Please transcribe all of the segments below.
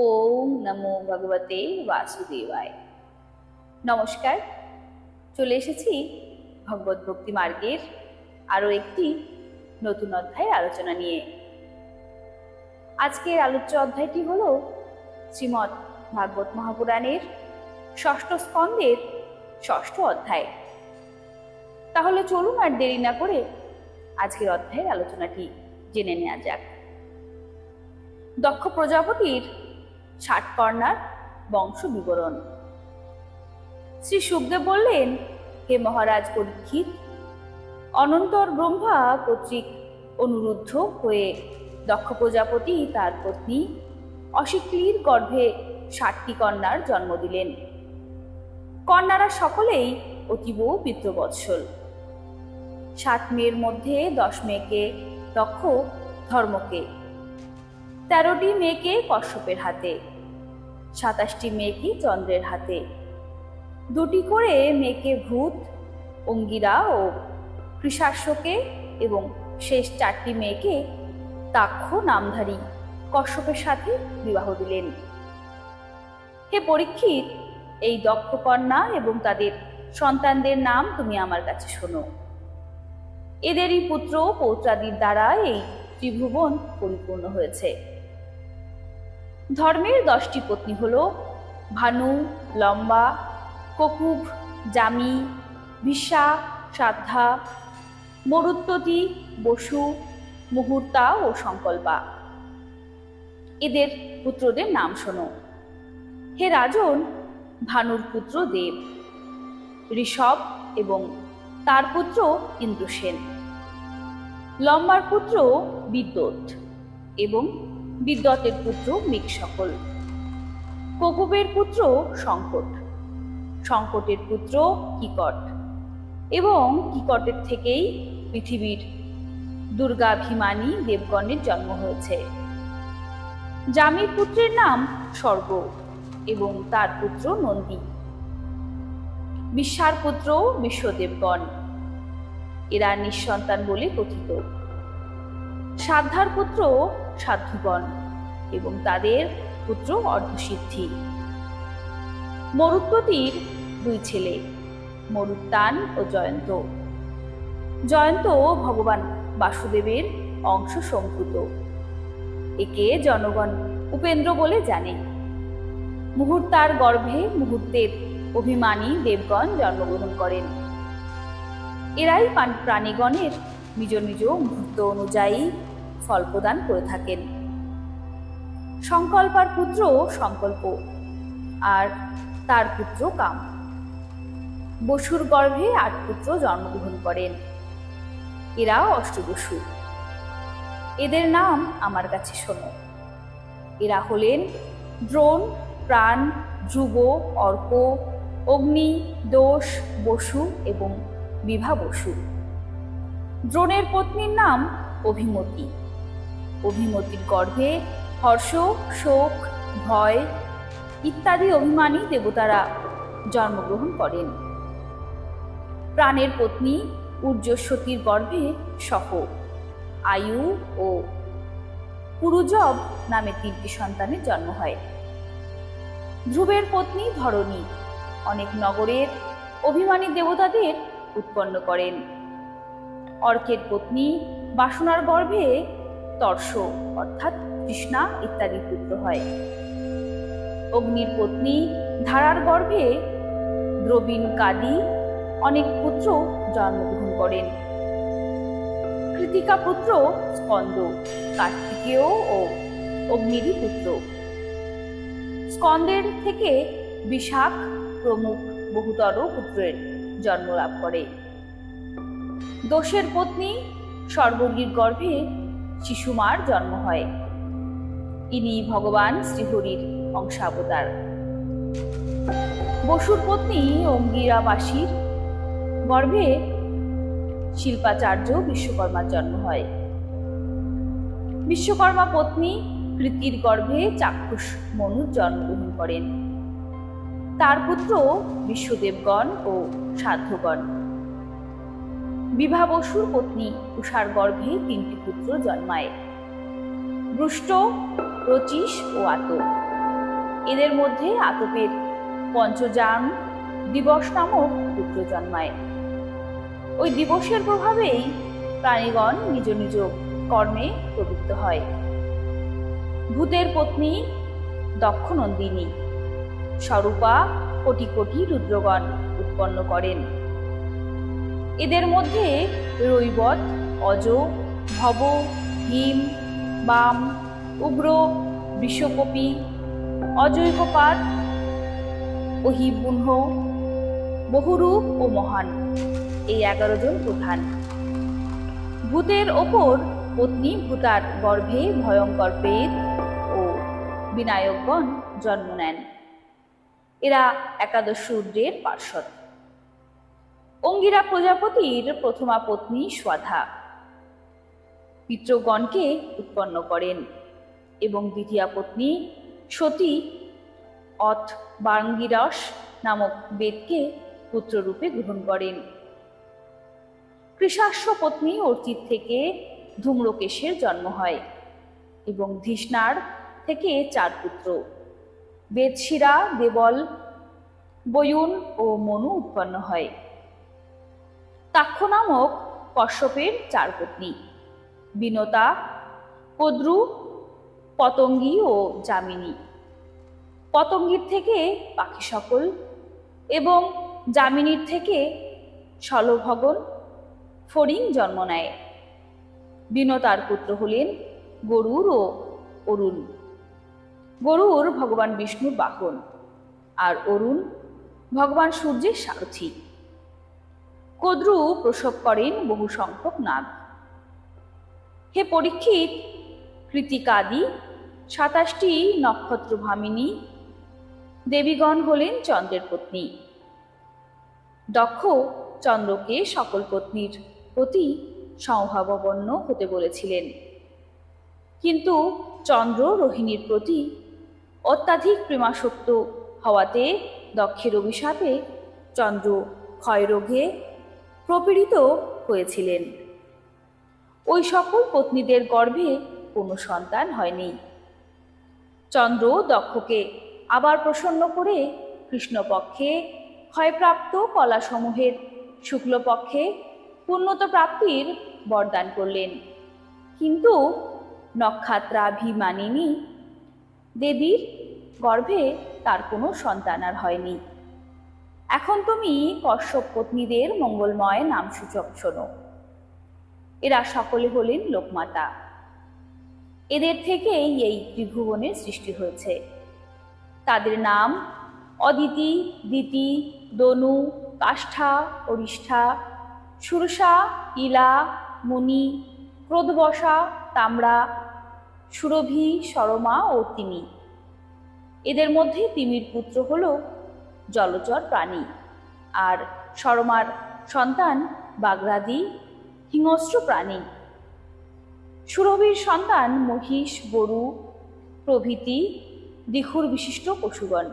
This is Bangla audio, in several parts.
ওম নমো ভগবতে বাসুদেবায়। নমস্কার, চলে এসেছি ভগবত ভক্তি মার্গের আরও একটি নতুন অধ্যায়ের আলোচনা নিয়ে। আজকের আলোচ্য অধ্যায়টি হল শ্রীমৎ ভাগবত মহাপুরাণের ষষ্ঠ স্কন্দের ষষ্ঠ অধ্যায়। তাহলে চলুন আর দেরি না করে আজকের অধ্যায়ের আলোচনাটি জেনে নেওয়া যাক। দক্ষ প্রজাপতির ষাটকর্ণার বংশ বিবরণ শ্রী সুখদেব বললেন, হে মহারাজ পরীক্ষিত অনন্তর ব্রহ্মা কর্তৃক অনুরুদ্ধ হয়ে দক্ষ প্রজাপতি তার পত্নী অশিক্লির গর্ভে ষাটটি কন্যার জন্ম দিলেন। কন্যারা সকলেই অতীব পিতৃবৎসল। সাত মেয়ের মধ্যে দশ মেয়েকে দক্ষ ধর্মকে, তেরোটি মেয়েকে কশ্যপের হাতে। সাতাশটি মেয়েকে চন্দ্রের হাতে। দুটি করে মেয়েকে ভূত, অঙ্গিরা ও কৃষাশ্বকে এবং শেষ চারটি মেয়েকে তাক্ষ নামধারী কশ্যপের সাথে বিবাহ দিলেন। হে পরীক্ষিত, এই দক্ষ কন্যা এবং তাদের সন্তানদের নাম তুমি আমার কাছে শোনো। এদেরই পুত্র পৌত্রাদির দ্বারা এই ত্রিভুবন পরিপূর্ণ হয়েছে। ধর্মের দশটি পত্নী হল ভানু, লম্বা ককুভ জামি, ভিসা, শ্রাদ্ধা, মরুত্ততি, বসু, মুহূর্তা ও সংকল্পা। এদের পুত্রদের নাম শোনো। হে রাজন, ভানুর পুত্র দেব, ঋষভ এবং তার পুত্র ইন্দ্রসেন। লম্বার পুত্র বিদ্যুৎ এবং বিদ্যতের পুত্র মিকসকল। ককুবের পুত্র সংকট। সংকটের পুত্র কিকট। এবং কিকটের থেকেই পৃথিবীর দুর্গাভিমানী দেবগণের জন্ম হয়েছে। জামির পুত্রের নাম স্বর্গ এবং তার পুত্র নন্দী। বিশ্বার পুত্র বিশ্বদেবগণ। এরা নিঃসন্তান বলে কথিত। সাধ্যার পুত্র সাধুগণ এবং তাদের পুত্র অর্ধসিদ্ধি। মরুত্বতীর দুই ছেলে, মরুত্তান ও জয়ন্ত। জয়ন্ত ভগবান বাসুদেবের অংশ সম্ভূত। একে জনগণ উপেন্দ্র বলে জানে। মুহূর্তার গর্ভে মুহূর্তের অভিমানী দেবগণ জন্মগ্রহণ করেন। এরাই প্রাণীগণের নিজ নিজ মুহূর্ত অনুযায়ী ফল প্রদান করে থাকেন। সংকল্পার পুত্র সংকল্প, আর তার পুত্র কাম। বসুর গর্ভে আট পুত্র জন্মগ্রহণ করেন। এরা অষ্টবসু। এদের নাম আমার কাছে শোনো। এরা হলেন দ্রোণ, প্রাণ, ধ্রুব, অর্ক, অগ্নি, দোষ, বসু এবং বিভা বসু দ্রোণের পত্নীর নাম অভিমতি। অভিমতির গর্ভে হর্ষ, শোক, ভয় ইত্যাদি অভিমানী দেবতারা জন্মগ্রহণ করেন। প্রাণের পত্নী ঊর্জস্বতীর গর্ভে সহ। আয়ু ও পুরুজব নামে তিনটি সন্তানের জন্ম হয়। ধ্রুবের পত্নী ধরণী অনেক নগরের অভিমানী দেবতাদের উৎপন্ন করেন। অর্কের পত্নী বাসনার গর্ভে তর্ষ অর্থাৎ কৃষ্ণা ইত্যাদি পুত্র হয়। অগ্নির পত্নী ধারার গর্ভে দ্রবীণ কাদি অনেক পুত্র জন্মগ্রহণ করেন। কৃতিকা পুত্র স্কন্দ, কার্তিকেয় ও অগ্নিরই পুত্র। স্কন্দের থেকে বিশাখ প্রমুখ বহুতর পুত্রের জন্ম লাভ করে। দোষের পত্নী সর্বগীর গর্ভে শিশুমার জন্ম হয়। ইনি ভগবান শ্রীহরির অংশাবতার। বসুর পত্নী অঙ্গিরাবাসীর গর্ভে শিল্পাচার্য বিশ্বকর্মার জন্ম হয়। বিশ্বকর্মা পত্নী কৃতির গর্ভে চাক্ষুষ মনুর জন্মগ্রহণ করেন। তার পুত্র বিশ্বদেবগণ ও সাধ্যগণ। বিভা বসুর পত্নী উষার গর্ভে তিনটি পুত্র জন্মায়। বৃষ্ট রচিস ও আতক এদের মধ্যে আতপের পঞ্চজান দিবস নামক পুত্র জন্মায়। ওই দিবসের প্রভাবেই প্রাণীগণ নিজ নিজ কর্মে প্রবৃত্ত হয়। ভূতের পত্নী দক্ষনন্দিনী স্বরূপা কোটি কোটি রুদ্রগণ উৎপন্ন করেন। এদের মধ্যে রৈবত, অজ, ভব, ভীম, বাম, উগ্র, বিশ্বকপি অজৈকপাত অহিবুহ বহুরূপ ও মহান। এই এগারো জন প্রধান। ভূতের ওপর পত্নী ভূতার গর্ভে ভয়ঙ্কর প্রেত ও বিনায়কগণ জন্ম নেন। এরা একাদশ শূদ্রের পার্শ্বদ। অঙ্গিরা প্রজাপতির প্রথমা পত্নী স্বাধা পিতৃগণকে উৎপন্ন করেন এবং দ্বিতীয় পত্নী সতী অথ বাঙ্গিরস নামক বেদকে পুত্ররূপে গ্রহণ করেন। কৃষাশ্ব পত্নী অর্চিত থেকে ধূম্রকেশের জন্ম হয় এবং ধৃষ্ণার থেকে চার পুত্র। বেদশিরা, দেবল, বয়ুন ও মনু উৎপন্ন হয়। তাক্ষ নামক কশ্যপের চার পত্নী বিনতা, কদ্রু, পতঙ্গী ও যামিনী। পতঙ্গীর থেকে পাখি সকল এবং যামিনীর থেকে স্থলভগন ফড়িং জন্ম নেয়। বিনতার পুত্র হলেন গরুর ও অরুণ। গরুর ভগবান বিষ্ণুর বাহন আর অরুণ ভগবান সূর্যের সারথী। কদ্রু প্রসব করেন বহু সংখ্যক নাগ। হে পরীক্ষিত, কৃতিকাদি, সাতাশটি নক্ষত্র ভামিনী দেবীগণ হলেন চন্দ্রের পত্নী। দক্ষ চন্দ্রকে সকল পত্নীর প্রতি সমভাবাপন্ন হতে বলেছিলেন। কিন্তু চন্দ্র রোহিণীর প্রতি অত্যাধিক প্রেমাসক্ত হওয়াতে দক্ষের অভিশাপে চন্দ্র ক্ষয়রোগে প্রপীড়িত হয়েছিলেন। ওই সকল পত্নীদের গর্ভে কোনো সন্তান হয়নি। চন্দ্র দক্ষকে আবার প্রসন্ন করে কৃষ্ণপক্ষে ক্ষয়প্রাপ্ত কলাসমূহের শুক্লপক্ষে পূর্ণত প্রাপ্তির বরদান করলেন। কিন্তু নক্ষত্রাভিমানিনী দেবীর গর্ভে তার কোনো সন্তান আর হয়নি। এখন তুমি কশ্যপ পত্নীদের মঙ্গলময় নাম সূচক শোনো। এরা সকলে হলেন লোকমাতা। এদের থেকেই এই ত্রিভুবনের সৃষ্টি হয়েছে। তাদের নাম অদিতি, দিতি, দনু, কাষ্ঠা, অরিষ্ঠা, সুরসা, ইলা, মুনি ক্রোধবসা তামড়া সুরভি সরমা ও তিমি। এদের মধ্যে তিমির পুত্র হল জলচর প্রাণী। আর সরমার সন্তান বাগরাদি হিংস্র প্রাণী। সুরভির সন্তান মহিষ গরু প্রভৃতি দ্বিখুর বিশিষ্ট পশুগণ।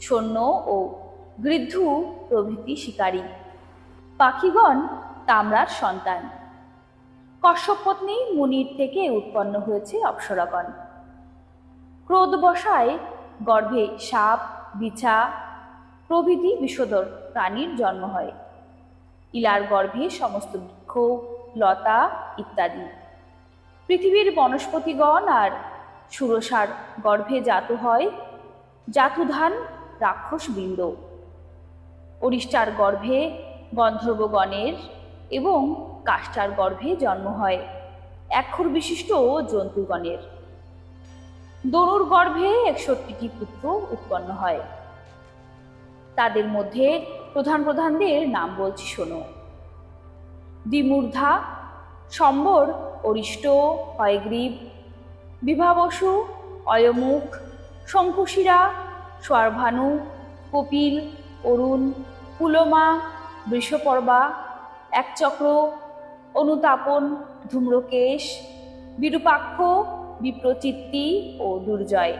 সৈন্য ও গৃদ্ধু প্রভৃতি শিকারী। পাখিগণ তামরার সন্তান। কশ্যপত্নী মুনির থেকে উৎপন্ন হয়েছে অপ্সরাগণ। ক্রোধ বসায় গর্ভে সাপ বিছা প্রভৃতি বিষধর প্রাণীর জন্ম হয়। ইলার গর্ভে সমস্ত বৃক্ষ, লতা ইত্যাদি। পৃথিবীর বনস্পতিগণ আর সুরসার গর্ভে জাত হয় জাতুধান রাক্ষস বৃন্দ অরিষ্টার গর্ভে গন্ধর্বগণের এবং কাষ্টার গর্ভে জন্ম হয়। একখর বিশিষ্ট জন্তুগণের। দনুর গর্ভে একষট্টিটি পুত্র উৎপন্ন হয়। তাদের মধ্যে প্রধান প্রধানদের নাম বলছি শোনো। দ্বিমূর্ধা, সম্বর, অরিষ্ট, হয়গ্রীব, বিভাবসু, অয়মুখ, শঙ্কুশিরা, স্বরভানু, কপিল, অরুণ, পুলমা, বৃষপর্বা, একচক্র, অনুতাপন, ধূম্রকেশ, বিরূপাক্ষ বিপ্রচিত্তি ও দুর্জয়।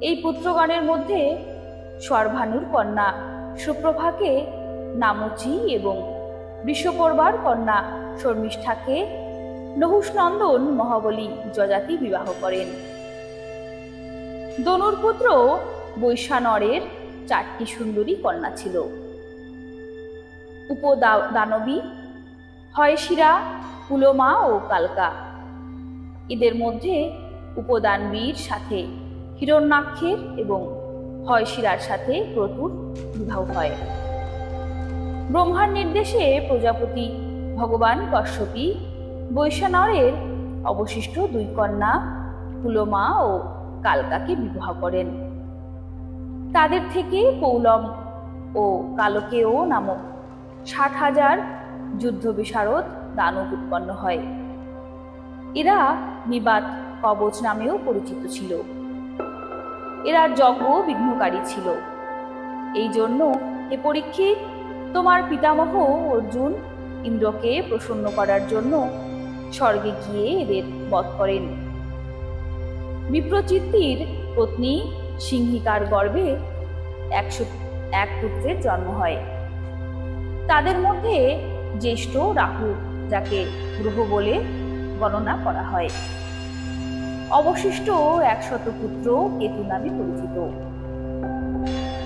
এই পুত্রগণের মধ্যে স্বরভানুর কন্যা সুপ্রভাকে নামচি এবং বৃষপর্বার কন্যা শর্মিষ্ঠাকে নহুষনন্দন মহাবলী যজাতি বিবাহ করেন। দনুর পুত্র বৈশানরের চারটি সুন্দরী কন্যা ছিল। উপদানবী, হয়শিরা কুলোমা ও কালকা। এদের মধ্যে উপদানবীর সাথে, হিরণ্যাক্ষের এবং হয়শিরার সাথে প্রতুর বিবাহ হয়। ব্রহ্মার নির্দেশে প্রজাপতি ভগবান কশ্যপী বৈশানরের অবশিষ্ট দুই কন্যা কুলোমা ও কালকাকে বিবাহ করেন। তাদের থেকে পৌলম ও কালকেও নামক ষাট হাজার যুদ্ধ বিশারদ দানব উৎপন্ন হয়। এরা নিবাত কবচ নামেও পরিচিত ছিল। এরা যজ্ঞ বিঘ্নকারী ছিল। এই জন্য এ পরীক্ষিত তোমার পিতামহ অর্জুন ইন্দ্রকে প্রসন্ন করার জন্য স্বর্গে গিয়ে এদের বধ করেন। বিপ্রচিত্তির পত্নী সিংহিকার গর্ভে একশো এক পুত্রের জন্ম হয়। তাদের মধ্যে জ্যেষ্ঠ রাহু, যাকে গ্রহ বলে গণনা করা হয়। অবশিষ্ট একশত পুত্র কেতু নামে পরিচিত।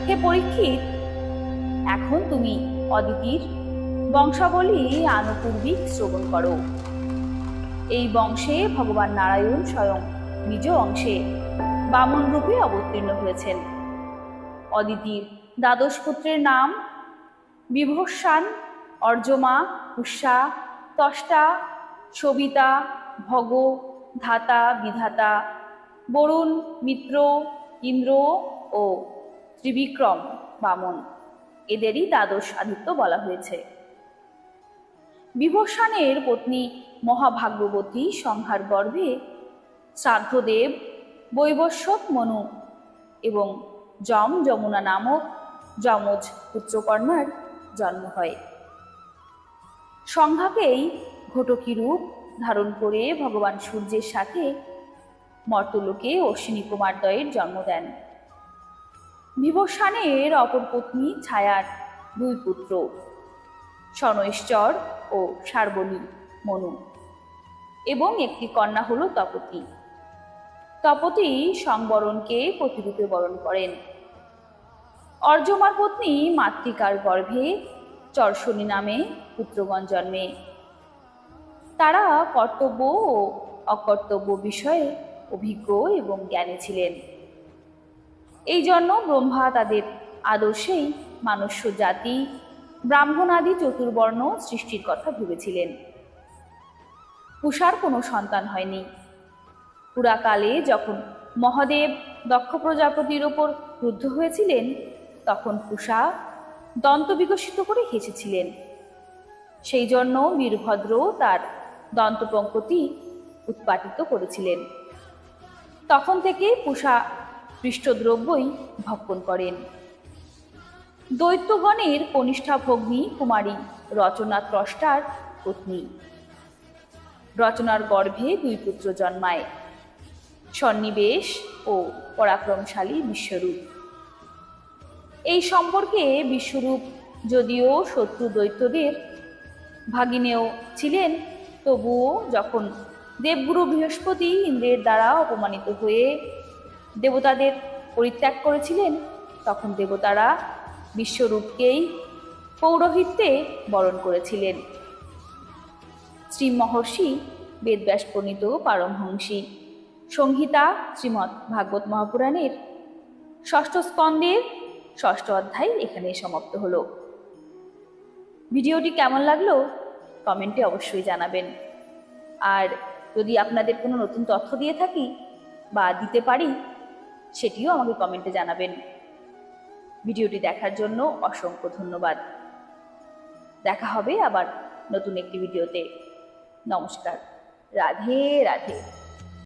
হে পরীক্ষিত, এখন তুমি অদিতির বংশাবলী আনুপূর্বিক শ্রবণ করো। এই বংশে ভগবান নারায়ণ স্বয়ং নিজ অংশে বামন রূপে অবতীর্ণ হয়েছেন। অদিতির দ্বাদশ পুত্রের নাম বিভস্যান অর্জমা, উষা, তষ্টা সবিতা, ভগ, ধাতা, বিধাতা, বরুণ, মিত্র, ইন্দ্র ও ত্রিবিক্রম, বামন। এদেরই দ্বাদশ আদিত্য বলা হয়েছে। বিভসানের পত্নী মহাভাগ্যবতী সংহার গর্ভে শ্রাদ্ধদেব বৈবস্বত মনু এবং যম যমুনা নামক যমজ পুত্রকর্মার জন্ম হয়। সংঘাকেই ঘটকী রূপ ধারণ করে ভগবান সূর্যের সাথে মর্তলোকে অশ্বিনী কুমার জন্ম দেন। বিভসানের অপর পত্নী ছায়ার দুই পুত্র সনৈশ্বর ও সার্বণী মনু এবং একটি কন্যা হল তপতি। তপতি সংবরণকে প্রতিরূপে বরণ করেন। অর্জমার পত্নী মাতৃকার গর্ভে চর্ষণী নামে পুত্রগণ জন্মে। তারা কর্তব্য ও অকর্তব্য বিষয়ে অভিজ্ঞ এবং জ্ঞানী ছিলেন। এই জন্য ব্রহ্মা তাদের আদর্শেই মানুষ্য জাতি ব্রাহ্মণাদি চতুর্বর্ণ সৃষ্টির কথা ভেবেছিলেন। পুষার কোনো সন্তান হয়নি। পুরাকালে যখন মহাদেব দক্ষ প্রজাপতির ওপর ক্রুদ্ধ হয়েছিলেন, তখন পুষা দন্ত বিকশিত করে হেসেছিলেন সেই জন্য বীরভদ্র তার দন্তপঙ্কতি উৎপাটিত করেছিলেন। তখন থেকে পুষা পৃষ্ঠদ্রব্যই ভক্ষণ করেন। দৈত্যগণের কনিষ্ঠা ভগ্নী কুমারী রচনা ত্রষ্টার পত্নী। রচনার গর্ভে দুই পুত্র জন্মায়, সন্নিবেশ ও পরাক্রমশালী বিশ্বরূপ। এই সম্পর্কে বিশ্বরূপ যদিও শত্রু দৈত্যদের ভাগিনেও ছিলেন তবুও যখন দেবগুরু বৃহস্পতি ইন্দ্রের দ্বারা অপমানিত হয়ে দেবতাদের পরিত্যাগ করেছিলেন, তখন দেবতারা বিশ্বরূপকেই পৌরোহিত্যে বরণ করেছিলেন। শ্রী মহর্ষি বেদব্যাস প্রণীত পারমহংসী, সংহিতা শ্রীমৎ ভাগবত মহাপুরাণের ষষ্ঠ স্কন্দের ষষ্ঠ অধ্যায় এখানে সমাপ্ত হলো। ভিডিওটি কেমন লাগল কমেন্টে অবশ্যই জানাবেন। আর যদি আপনাদের কোনো নতুন তথ্য দিয়ে থাকি বা দিতে পারি, সেটিও আমাকে কমেন্টে জানাবেন। ভিডিওটি দেখার জন্য অসংখ্য ধন্যবাদ। দেখা হবে আবার নতুন একটি ভিডিওতে। নমস্কার। রাধে রাধে।